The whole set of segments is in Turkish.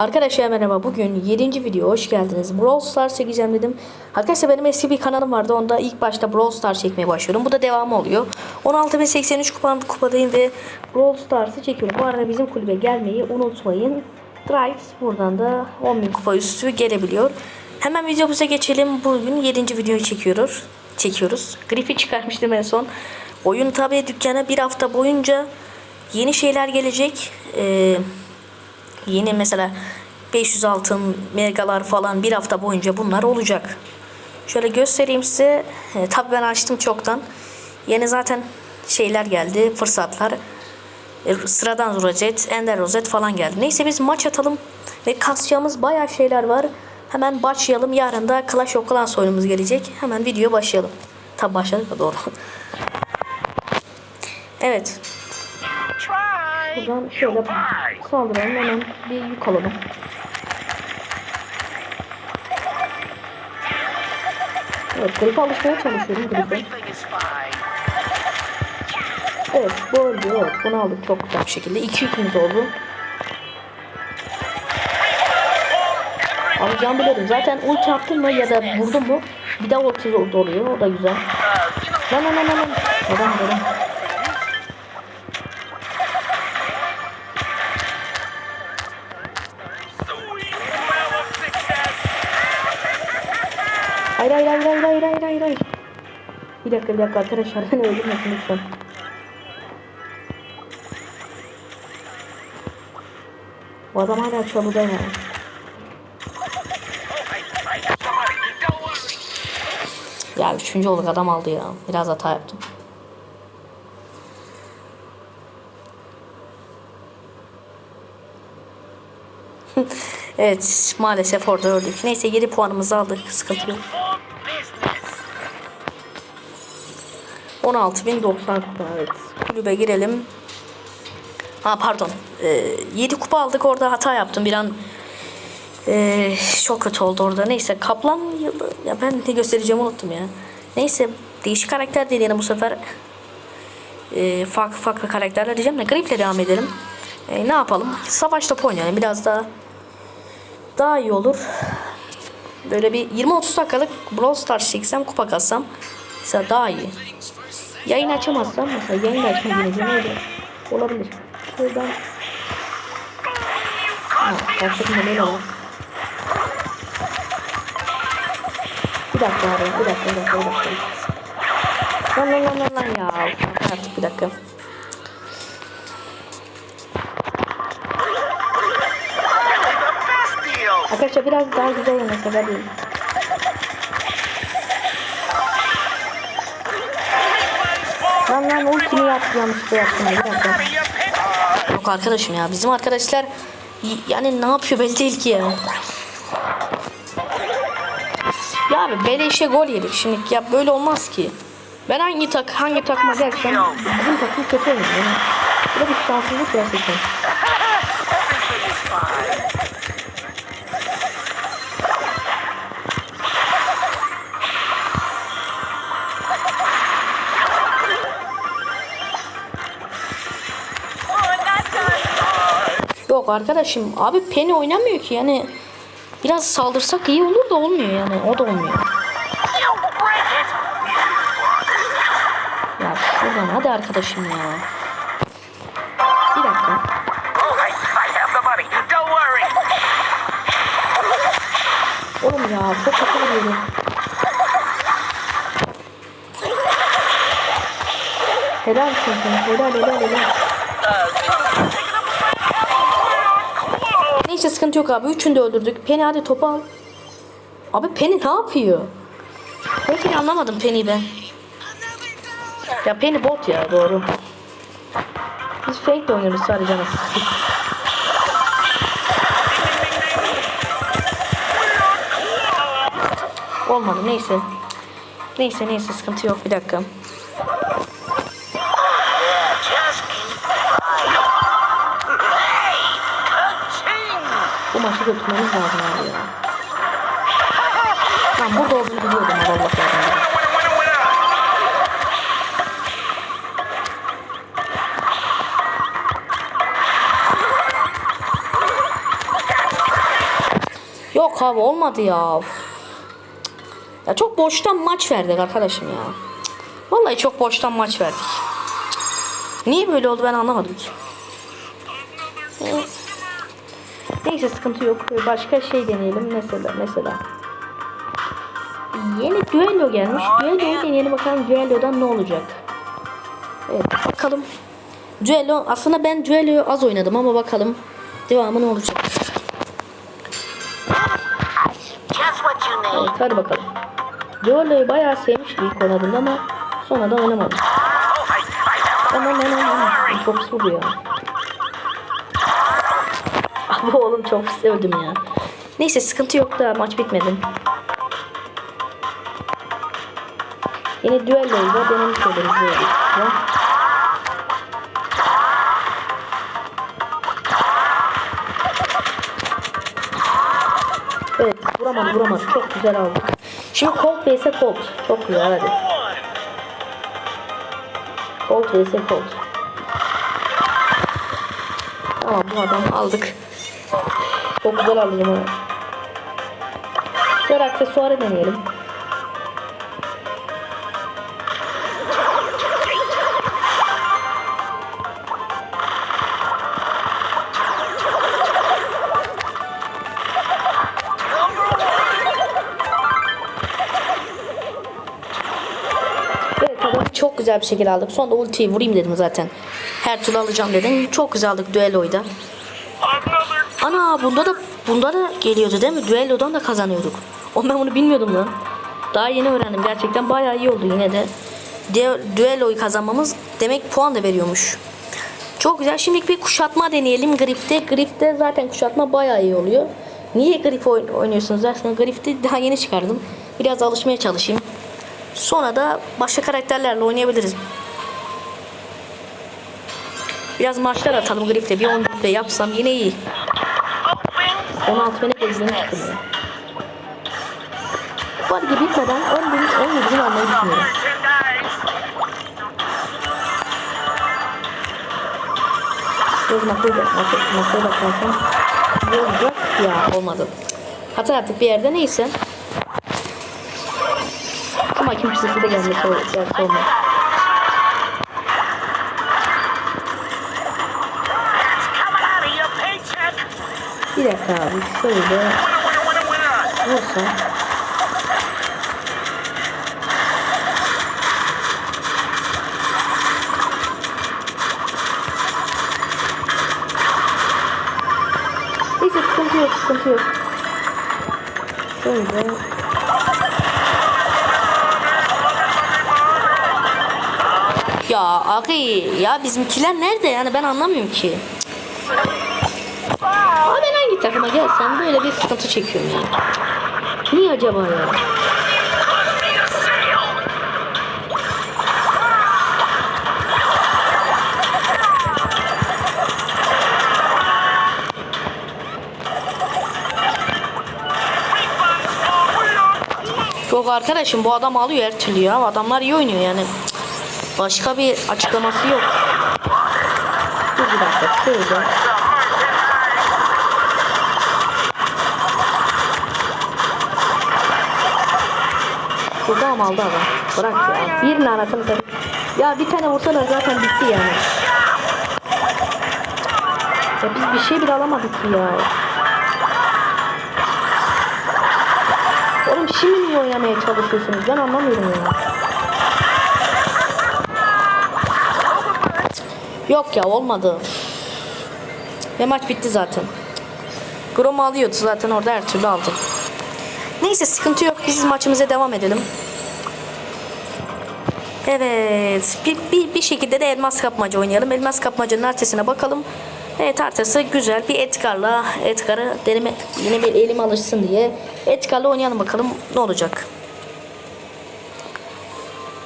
Arkadaşlar merhaba bugün 7. video hoş geldiniz. Brawl Stars çekeceğim dedim. Arkadaşlar benim eski bir kanalım vardı onda ilk başta Brawl Stars çekmeye başlıyorum bu da devamı oluyor. 16.083 kupa, kupadayım ve Brawl Stars'ı çekiyorum. Bu arada bizim kulübe gelmeyi unutmayın. Drives buradan da 10.000 kupa üstü gelebiliyor. Hemen videomuza geçelim. Bugün 7. videoyu çekiyoruz Çekiyoruz. Griff'i çıkarmıştım en son. Oyun tabi dükkana bir hafta boyunca Yeni şeyler gelecek. Eee Yeni mesela 500 altın megalar falan bir hafta boyunca bunlar olacak. Şöyle göstereyim size. E, tabii ben açtım çoktan. Yeni zaten şeyler geldi, fırsatlar. E, sıradan rozet, ender rozet falan geldi. Neyse biz maç atalım ve kasacağımız bayağı şeyler var. Hemen başlayalım. Yarın da Clash of Clans oyunumuz gelecek. Hemen video başlayalım. Tabi başladık da doğru. evet. Buradan şöyle saldıralım hemen bir yük alalım. Evet, grife alışmaya çalışıyorum fine. Evet, bu öldü. Evet, bunu aldık çok güzel bir şekilde. İki yükümüz oldu. Alacağımı biliyordum. Zaten ulti attın mı ya da vurdun mu bir daha ulti oluyor. O da güzel. Lan lan lan. lan. Adam adam. Hayır hayır hayır hayır hayır hayır hayır. Bir dakika bir dakika arkadaşlar beni öldürmesin lütfen. Bu adam hala çalıda yani. Ya üçüncü olduk adam aldı ya. Biraz hata yaptım. evet maalesef orada öldük. Neyse 7 puanımızı aldık. Sıkıntı yok. 16.090 kupa evet. Kulübe girelim. Ha pardon. Ee, 7 kupa aldık orada hata yaptım bir an. Ee, çok kötü oldu orada. Neyse kaplan yılı. Ya ben ne göstereceğimi unuttum ya. Neyse değişik karakter deneyelim bu sefer. Ee, farklı farklı karakterler diyeceğim de Grif'le devam edelim. Ee, ne yapalım? Savaş topu oynayalım. Biraz daha daha iyi olur. Böyle bir 20-30 dakikalık Brawl Stars çeksem kupa kassam mesela daha iyi. Yayın açamazsam mesela yayın açma gibi öyle olabilir. Şuradan Ha, başladım da böyle var. Bir dakika abi, bir dakika, bir dakika, bir dakika. Lan lan lan lan lan ya. Artık bir dakika. Arkadaşlar biraz daha güzel oynasak hadi. Yaptı yanlışlıkla yaptım of your pit. Yok arkadaşım ya bizim arkadaşlar yani ne yapıyor belli değil ki ya. Ya abi beleşe gol yedik şimdi ya böyle olmaz ki. Ben hangi tak hangi takıma gelsem bizim takım kötü oynuyor. Yani bu da bir şanssızlık gerçekten. Arkadaşım abi Penny oynamıyor ki yani biraz saldırsak iyi olur da olmuyor yani o da olmuyor. Ya şuradan hadi arkadaşım ya. Bir dakika. Oğlum ya çok kötü vuruyorum. Helal olsun. Helal helal helal. Neyse sıkıntı yok abi. Üçünü de öldürdük. Penny hadi topu al. Abi Penny ne yapıyor? Peki anlamadım Penny'i ben. Ya Penny bot ya doğru. Biz fake de oynuyoruz sadece nasıl. Olmadı neyse. Neyse neyse sıkıntı yok bir dakika. Maçı götürmemiz lazım abi ya. Lan burada olduğunu biliyordum Allah winner. Yok abi olmadı ya. Ya çok boştan maç verdik arkadaşım ya. Vallahi çok boştan maç verdik. Niye böyle oldu ben anlamadım ki. Neyse sıkıntı yok. Başka şey deneyelim mesela mesela. Yeni düello gelmiş. Düello'yu deneyelim bakalım düellodan ne olacak. Evet bakalım. Düello aslında ben düelloyu az oynadım ama bakalım devamı ne olacak. Evet hadi bakalım. Düelloyu bayağı sevmiştim ilk oynadığımda ama sonra da oynamadım. Aman aman aman. Çok pis vuruyor. Abi oğlum çok öldüm ya. Neyse sıkıntı yok da maç bitmedi. Yine düelloyu denemiş oluruz böyle. Ya. Evet vuramadı vuramadı. Çok güzel aldık. Şimdi Colt vs Colt. Çok güzel hadi. Colt vs Colt. Tamam bu adamı aldık. Çok güzel aldım onu. Sonra aksesuarı deneyelim. Çok güzel bir şekilde aldık. Sonra da ultiyi vurayım dedim zaten. Her türlü alacağım dedim. Çok güzel aldık düelloyu da. Ana bunda da bunda da geliyordu değil mi? Düellodan da kazanıyorduk. O ben bunu bilmiyordum lan. Daha yeni öğrendim. Gerçekten bayağı iyi oldu yine de. Dü- düelloyu kazanmamız demek puan da veriyormuş. Çok güzel. Şimdi bir kuşatma deneyelim Griff'te. Griff'te zaten kuşatma bayağı iyi oluyor. Niye Griff oyn- oynuyorsunuz derseniz Griff'te daha yeni çıkardım. Biraz alışmaya çalışayım. Sonra da başka karakterlerle oynayabiliriz. Biraz maçlar atalım Griff'te. Bir 10 rütbe yapsam yine iyi. Open. 16 bine çıktım ya. Bu arada bitmeden 10 bin, 17 bin almayı düşünüyorum. Göz masaya da, masaya, bakarsam iyi olacak ya olmadı. Hata yaptık bir yerde neyse. Ama kimsesi de gelmesi olmaz. 2 dakika abi şöyle olsa. Neyse sıkıntı yok sıkıntı yok. Şöyle. Ya abi ya bizimkiler nerede? Yani ben anlamıyorum ki. Takıma gelsem böyle bir sıkıntı çekiyorum ya. Niye acaba ya? Yok arkadaşım bu adam alıyor her türlü ya. Adamlar iyi oynuyor yani. Başka bir açıklaması yok. Dur bir dakika şöyle. Burada ama aldı adam. Bırak ya. Birinin anasını satayım. Ya bir tane vursalar zaten bitti yani. Ya biz bir şey bile alamadık ki ya. Oğlum şimdi niye oynamaya çalışıyorsunuz? Ben anlamıyorum ya. Yok ya olmadı. Ve maç bitti zaten. Grom alıyordu zaten orada her türlü aldı. Neyse sıkıntı yok. Biz maçımıza devam edelim. Evet. Bir, bir, bir şekilde de elmas kapmaca oynayalım. Elmas kapmacanın ertesine bakalım. Evet haritası güzel. Bir Edgar'la Edgar'ı deneme yine bir elim alışsın diye Edgar'la oynayalım bakalım ne olacak.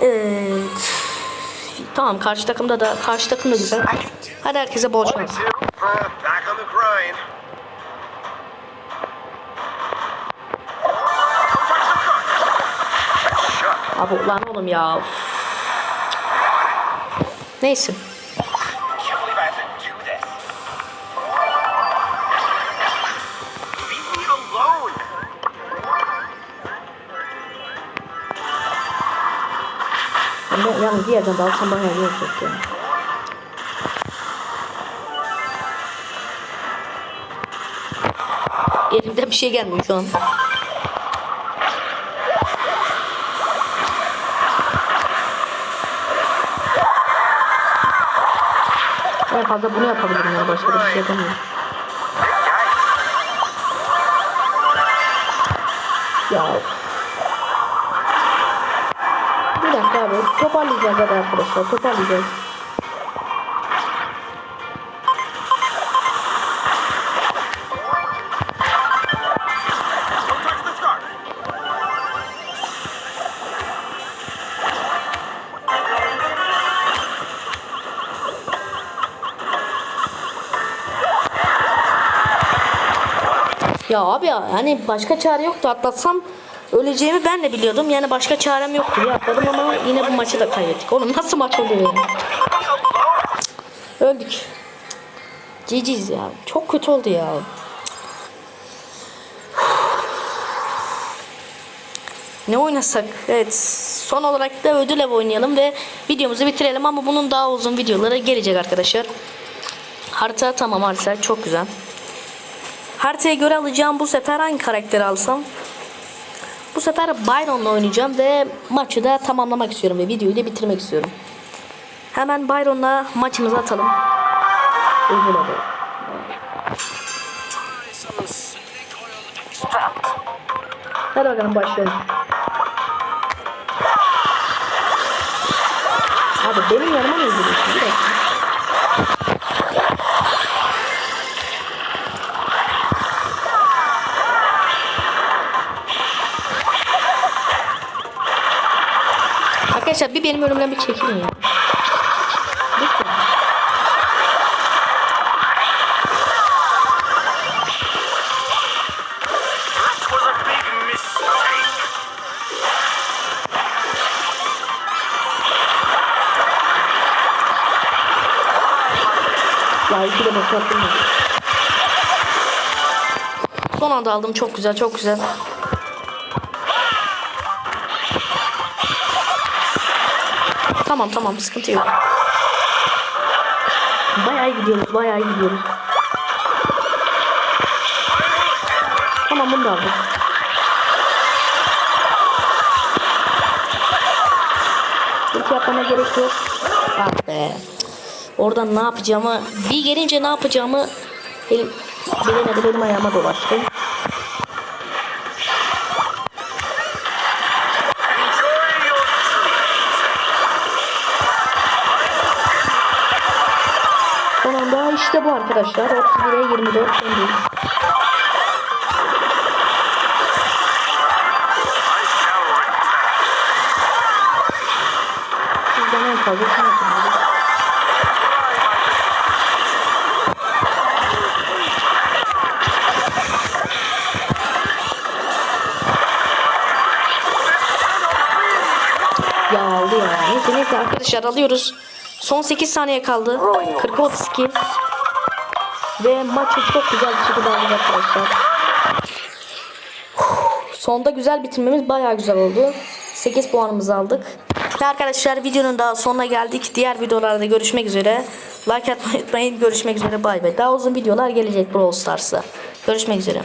Evet. Tamam karşı takımda da karşı takım da güzel. Hadi herkese bol şans. Abi lan oğlum ya. Neyse. Ama yani bir yerden dalsam bana iyi olacak bir şey gelmiyor şu an. En fazla bunu yapabilirim ya başka bir şey yapamıyorum. Ya. Bir dakika abi toparlayacağız hadi arkadaşlar toparlayacağız. Ya abi ya hani başka çare yoktu atlatsam öleceğimi ben de biliyordum. Yani başka çarem yoktu diye atladım ama yine bu maçı da kaybettik. Oğlum nasıl maç oluyor ya? Öldük. GG'yiz ya. Çok kötü oldu ya. Ne oynasak? Evet. Son olarak da ödül ev oynayalım ve videomuzu bitirelim ama bunun daha uzun videoları gelecek arkadaşlar. Harita tamam harita çok güzel. Haritaya göre alacağım bu sefer hangi karakteri alsam? Bu sefer Byron'la oynayacağım ve maçı da tamamlamak istiyorum ve videoyu da bitirmek istiyorum. Hemen Byron'la maçımızı atalım. Ödül adı. Hadi bakalım başlayalım. Abi benim yanıma ne gidiyorsun? Bir dakika. Bir benim önümden bir çekilin ya. Ya iki de başlattım ya. Son anda aldım çok güzel çok güzel. Tamam tamam sıkıntı yok. Bayağı gidiyoruz bayağı gidiyoruz. Tamam bunu da aldım. İlk yapmama gerek yok. Ah be. Oradan ne yapacağımı bir gelince ne yapacağımı elim bilemedim benim ayağıma dolaştı. Anda işte bu arkadaşlar. 31'e 24 öndeyiz. Bizden en fazla şunu yapıyoruz. Ya aldı ya. Neyse neyse arkadaşlar alıyoruz. Son 8 saniye kaldı. 40 32. Ve maçı çok güzel bir şekilde aldık arkadaşlar. Sonda güzel bitirmemiz bayağı güzel oldu. 8 puanımızı aldık. Ve arkadaşlar videonun daha sonuna geldik. Diğer videolarda görüşmek üzere. Like atmayı unutmayın. Görüşmek üzere. Bay bay. Daha uzun videolar gelecek Brawl Stars'a. Görüşmek üzere.